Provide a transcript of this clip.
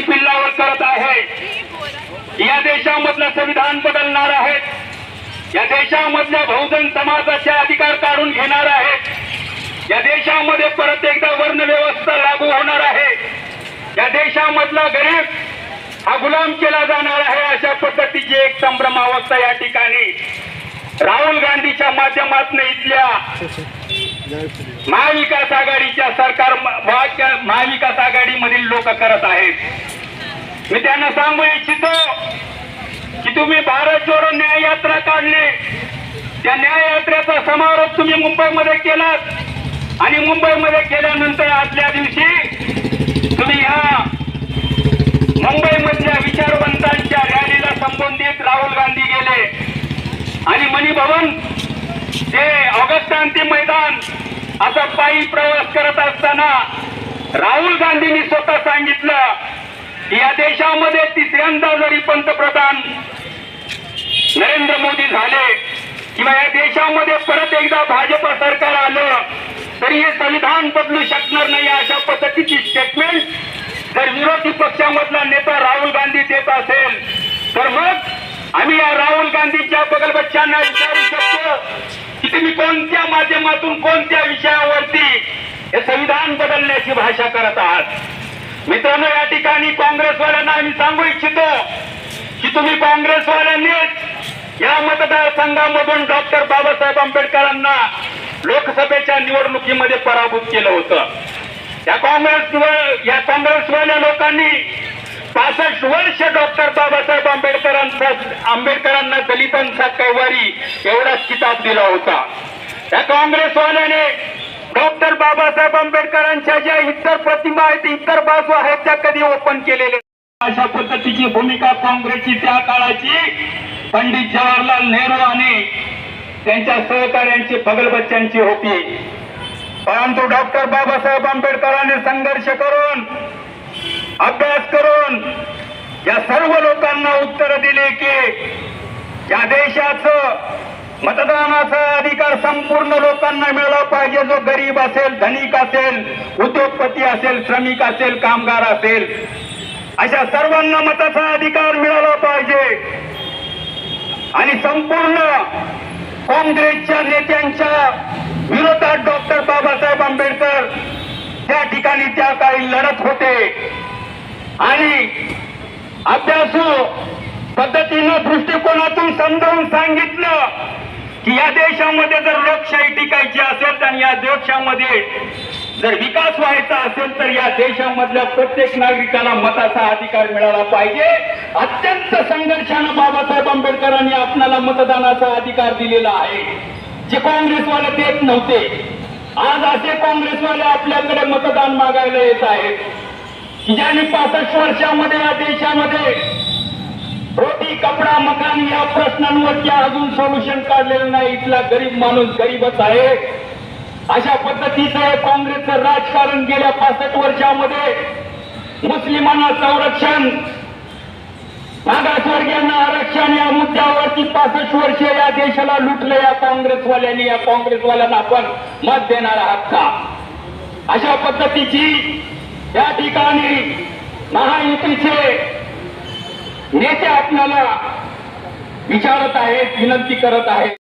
ती पिल्लावर करत आहे. या देशामधलं संविधान बदलणार आहेत. या देशामधल्या बहुजन समाजाचे अधिकार काढून घेणार आहेत. या देशामध्ये परत एकदा वर्ण व्यवस्था लागू होणार आहे. या देशामधला गरीब हा गुलाम केला जाणार आहे अशा पद्धतीची एक संभ्रमावस्था या ठिकाणी राहुल गांधीच्या माध्यमातून इथल्या महाविकास आघाडीच्या सरकार महाविकास आघाडीमधील लोक करत आहेत. मी त्यांना सांगू इच्छितो की तुम्ही भारत जोडो न्याय यात्रा काढली. त्या न्याय यात्रेचा समारोप तुम्ही मुंबईमध्ये केलात. आणि मुंबईमध्ये केल्यानंतर आदल्या दिवशी तुम्ही ह्या मुंबईमधल्या विचारवंतांच्या रॅलीला संबंधित राहुल गांधी गेले. आणि मणिभवन ते ऑगस्ट क्रांती मैदान असा पायी प्रवास करत असताना राहुल गांधींनी स्वतः सांगितलं की या देशामध्ये तिसऱ्यांदा जरी पंतप्रधान नरेंद्र मोदी झाले किंवा या देशामध्ये परत एकदा भाजप सरकार आलं तरी हे संविधान बदलू शकणार नाही अशा पद्धतीची स्टेटमेंट जर विरोधी पक्षामधला नेता राहुल गांधी देत असेल तर मग आम्ही या राहुल गांधीच्या बगलबच्च्यांना विचारू शकतो की तुम्ही कोणत्या माध्यमातून कोणत्या विषयावरती हे संविधान बदलण्याची भाषा करत आहात. मित्रांनो या ठिकाणी काँग्रेसवाल्यांना आम्ही सांगू इच्छितो की तुम्ही काँग्रेसवाल्यांनीच या मतदारसंघामधून डॉक्टर बाबासाहेब आंबेडकरांना लोकसभेच्या निवडणुकीमध्ये पराभूत केलं होतं. या काँग्रेस या काँग्रेसवाल्या लोकांनी पासष्ट वर्ष डॉक्टर बाबासाहेब आंबेडकरांचा आंबेडकरांना दलितांचा कैवारी एवढाच किताब दिला होता. त्या काँग्रेसवाल्याने डॉक्टर बाबासाहेब आंबेडकरांच्या ज्या इतर प्रतिमा आहेत इतर बाजू आहेत त्या कधी ओपन केलेल्या अशा पद्धतीची भूमिका काँग्रेसची त्या काळाची. पंडित जवाहरलाल नेहरू आणि त्यांच्या सहकार्यांची बगलबच्च्यांची होती. परंतु डॉक्टर बाबासाहेब आंबेडकरांनी संघर्ष करून अभ्यास करून या सर्व लोकांना उत्तर दिले की या देशाचं मतदानाचा अधिकार संपूर्ण लोकांना मिळाला पाहिजे. जो गरीब असेल धनिक असेल उद्योगपती असेल श्रमिक असेल कामगार असेल अशा सर्वांना मताचा अधिकार मिळाला पाहिजे. आणि संपूर्ण काँग्रेसच्या नेत्यांच्या विरोधात डॉक्टर बाबासाहेब आंबेडकर त्या ठिकाणी त्या काळी लढत होते. आणि अभ्यासू पद्धतीनं दृष्टिकोनातून समजावून सांगितलं. की या देशामध्ये जर लोकशाही टिकायची असेल तर या देशामध्ये जर विकास व्हायचा असेल तर या देशामधल्या प्रत्येक नागरिकाला मताचा अधिकार मिळाला पाहिजे. अत्यंत संघर्षानं बाबासाहेब आंबेडकरांनी आपल्याला मतदानाचा अधिकार दिलेला आहे. जे काँग्रेसवाले देत नव्हते. आज असे काँग्रेसवाले आपल्याकडे मतदान मागायला येत आहेत. की ज्यांनी पासष्ट वर्षामध्ये या देशामध्ये मकान या प्रश्नांवरती अजून सोल्युशन काढलेलं नाही. इथला गरीब माणूस गरीबच आहे. अशा पद्धतीचं हे काँग्रेसचं राजकारण गेल्या पासष्ट वर्षामध्ये मुस्लिमांना संरक्षण मागासवर्गीयांना आरक्षण या मुद्द्यावरती पासष्ट वर्ष या देशाला लुटलं या काँग्रेसवाल्यांनी. या काँग्रेसवाल्यांना आपण मत देणार आहात का अशा पद्धतीची या ठिकाणी महायुतीचे नेते आपल्याला विचारत आहेत विनंती करत आहेत